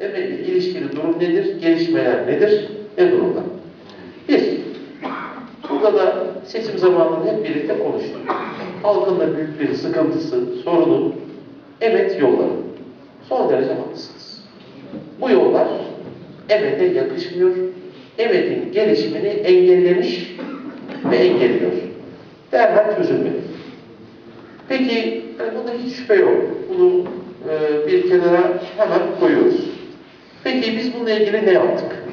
emeğiyle ilişkili durum nedir? Gelişmeler nedir? Ne durumda? Bir, burada da seçim zamanında hep birlikte konuştuk. Halkın da büyük bir sıkıntısı, sorunu emet yolları. Son derece haklısınız. Bu yollar emete yakışmıyor. Emetin gelişimini engellemiş ve engelliyor. Derhal çözülmeli. Peki, yani bunda hiç şüphe yok. Bunu e, bir kenara hemen koyuyoruz. Peki biz bununla ilgili ne yaptık?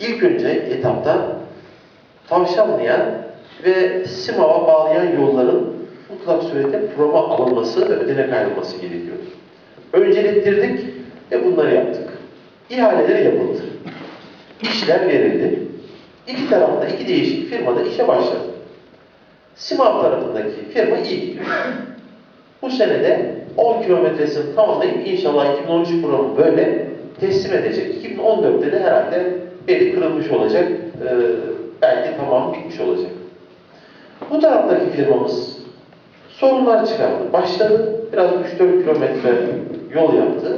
İlk önce etapta Tavşanlı'ya ve Simav'a bağlayan yolların mutlak surette programa alınması ve ödenek ayrılması gerekiyordu. Önceliktirdik ve bunları yaptık. İhaleleri yapıldı. İşler verildi. İki tarafta, iki değişik firmada işe başladı. Simav tarafındaki firma iyi gidiyor. Bu senede 10 kilometresini tamamlayıp inşallah 2013 programı böyle teslim edecek. 2014'te de herhalde beli kırılmış olacak. Ee, belki tamam bitmiş olacak. Bu taraftaki firmamız sorunlar çıkardı. Başladı. Biraz 3-4 kilometre yol yaptı.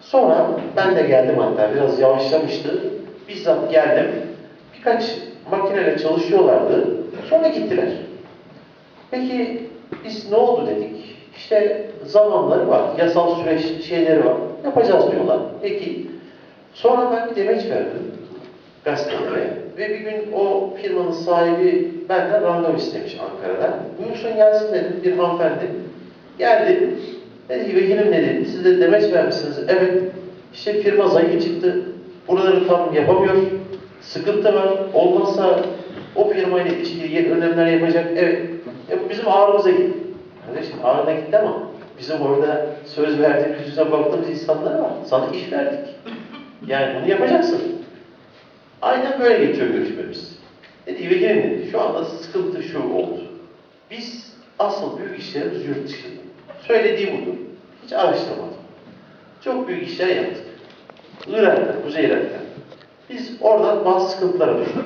Sonra ben de geldim hatta biraz yavaşlamıştı. Bizzat geldim. Birkaç makineyle çalışıyorlardı. Sonra gittiler. Peki biz ne oldu dedik. İşte zamanları var, yasal süreç şeyleri var. Yapacağız diyorlar. Peki sonra ben bir demeç verdim gazetelere ve bir gün o firmanın sahibi benden randevu istemiş Ankara'da. Buyursun gelsin dedim bir hanımefendi. Geldi. Dedi ki vekilim ne dedi? Siz de demeç vermişsiniz. Evet. İşte firma zayıf çıktı. Buraları tam yapamıyor. Sıkıntı var. Olmazsa o firmayla ilişkili önlemler yapacak. Evet. E bizim ağrımıza gitti. Kardeşim ağrına gitti ama bizim orada söz verdiğimiz yüzüne baktığımız insanlar var. Sana iş verdik. Yani bunu yapacaksın. Aynen böyle geçiyor görüşmemiz. Dedi vekilim dedi, şu anda sıkıntı şu oldu. Biz asıl büyük işlerimiz yurt dışında. Söylediği budur. Hiç araştırmadım. Çok büyük işler yaptık. Irak'ta, Kuzey Irak'ta. Biz oradan bazı sıkıntılara düştük.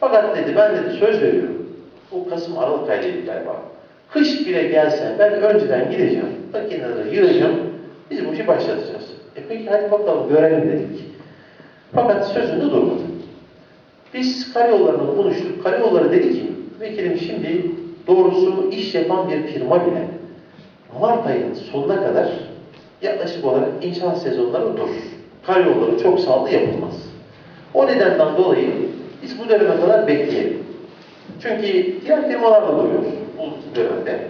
Fakat dedi ben dedi söz veriyorum. Bu Kasım Aralık ayıydı galiba. Kış bile gelse ben önceden gideceğim. Makineleri yığacağım. Biz bu işi başlatacağız. E peki hadi bakalım görelim dedik. Fakat sözünde durmadı. Biz karayollarını konuştuk. Karayolları dedi ki, vekilim şimdi doğrusu iş yapan bir firma bile Mart ayının sonuna kadar yaklaşık olarak inşaat sezonları durur. Karayolları çok sağlıklı yapılmaz. O nedenden dolayı biz bu döneme kadar bekleyelim. Çünkü diğer firmalar da duruyor bu dönemde.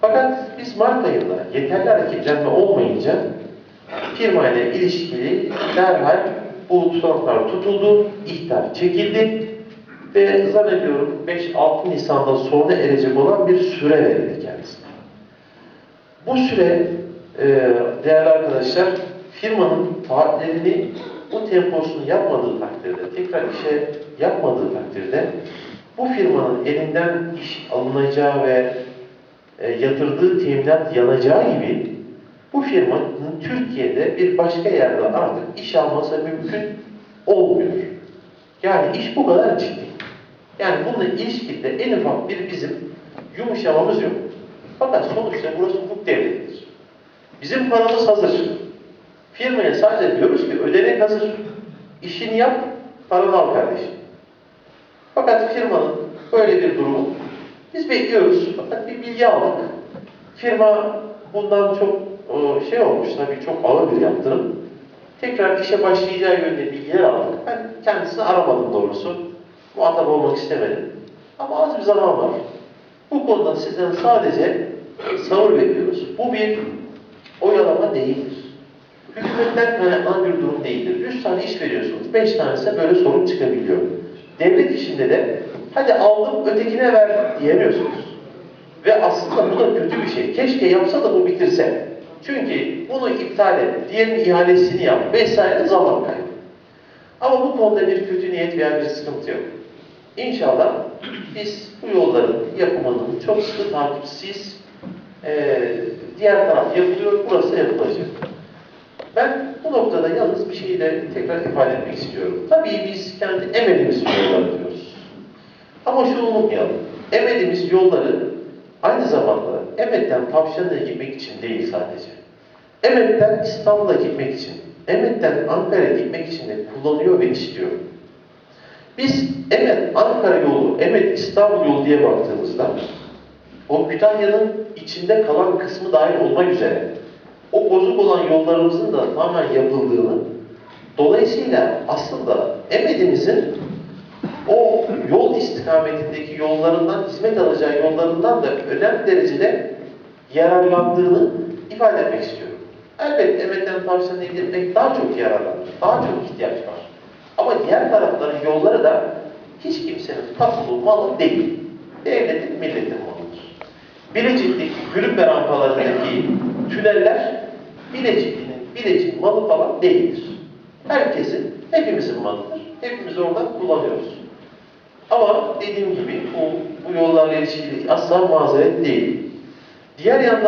Fakat biz Mart ayında yeterli hareketlenme olmayınca firma ile ilişkili derhal bu tutanaklar tutuldu, ihtar çekildi ve zannediyorum 5-6 Nisan'da sona erecek olan bir süre verildi kendisine. Bu süre e, değerli arkadaşlar firmanın taahhütlerini bu temposunu yapmadığı takdirde, tekrar işe yapmadığı takdirde bu firmanın elinden iş alınacağı ve e, yatırdığı teminat yanacağı gibi bu firmanın Türkiye'de bir başka yerde artık iş alması mümkün olmuyor. Yani iş bu kadar ciddi. Yani bununla ilişkili de en ufak bir bizim yumuşamamız yok. Fakat sonuçta burası hukuk devletidir. Bizim paramız hazır. Firmaya sadece diyoruz ki ödenek hazır. İşini yap, paranı al kardeşim. Fakat firmanın böyle bir durumu biz bekliyoruz. Fakat bir bilgi aldık. Firma bundan çok o, şey olmuş tabii çok ağır bir yaptırım. Tekrar işe başlayacağı yönde bilgiler aldık. Ben kendisini aramadım doğrusu. Muhatap olmak istemedim. Ama az bir zaman var. Bu konuda sizden sadece sabır bekliyoruz. Bu bir oyalama değildir. Hükümetten kaynaklanan bir durum değildir. 100 tane iş veriyorsunuz. 5 tanesine böyle sorun çıkabiliyor. Devlet işinde de hadi aldım ötekine verdim diyemiyorsunuz. Ve aslında bu da kötü bir şey. Keşke yapsa da bu bitirse. Çünkü bunu iptal et, diğerinin ihalesini yap vesaire zaman kaybı. Ama bu konuda bir kötü niyet veya bir sıkıntı yok. İnşallah biz bu yolların yapımının çok sıkı takipçisiyiz. Ee, diğer taraf yapılıyor, burası yapılacak. Ben bu noktada yalnız bir şeyi de tekrar ifade etmek istiyorum. Tabii biz kendi emelimiz yolları diyoruz. Ama şunu unutmayalım. Emediğimiz yolları aynı zamanda emekten tavşanına girmek için değil sadece. Emet'ten İstanbul'a gitmek için, Emet'ten Ankara'ya gitmek için de kullanıyor ve istiyor. Biz Emet Ankara yolu, Emet İstanbul yolu diye baktığımızda o Kütahya'nın içinde kalan kısmı dahil olmak üzere o bozuk olan yollarımızın da tamamen yapıldığını dolayısıyla aslında Emet'imizin o yol istikametindeki yollarından, hizmet alacağı yollarından da önemli derecede yararlandığını ifade etmek istiyorum. Elbette Emet'ten tavsiye edilmek daha çok yararlanır, daha çok ihtiyaç var. Ama diğer tarafların yolları da hiç kimsenin tapulu malı değil. Devletin, milletin malıdır. Bilecik'teki Gülüp ve rampalarındaki tüneller Bilecik'in, Bilecik malı falan değildir. Herkesin, hepimizin malıdır. Hepimiz orada kullanıyoruz. Ama dediğim gibi bu, bu yollarla ilişkili asla mazeret değil. Diğer yandan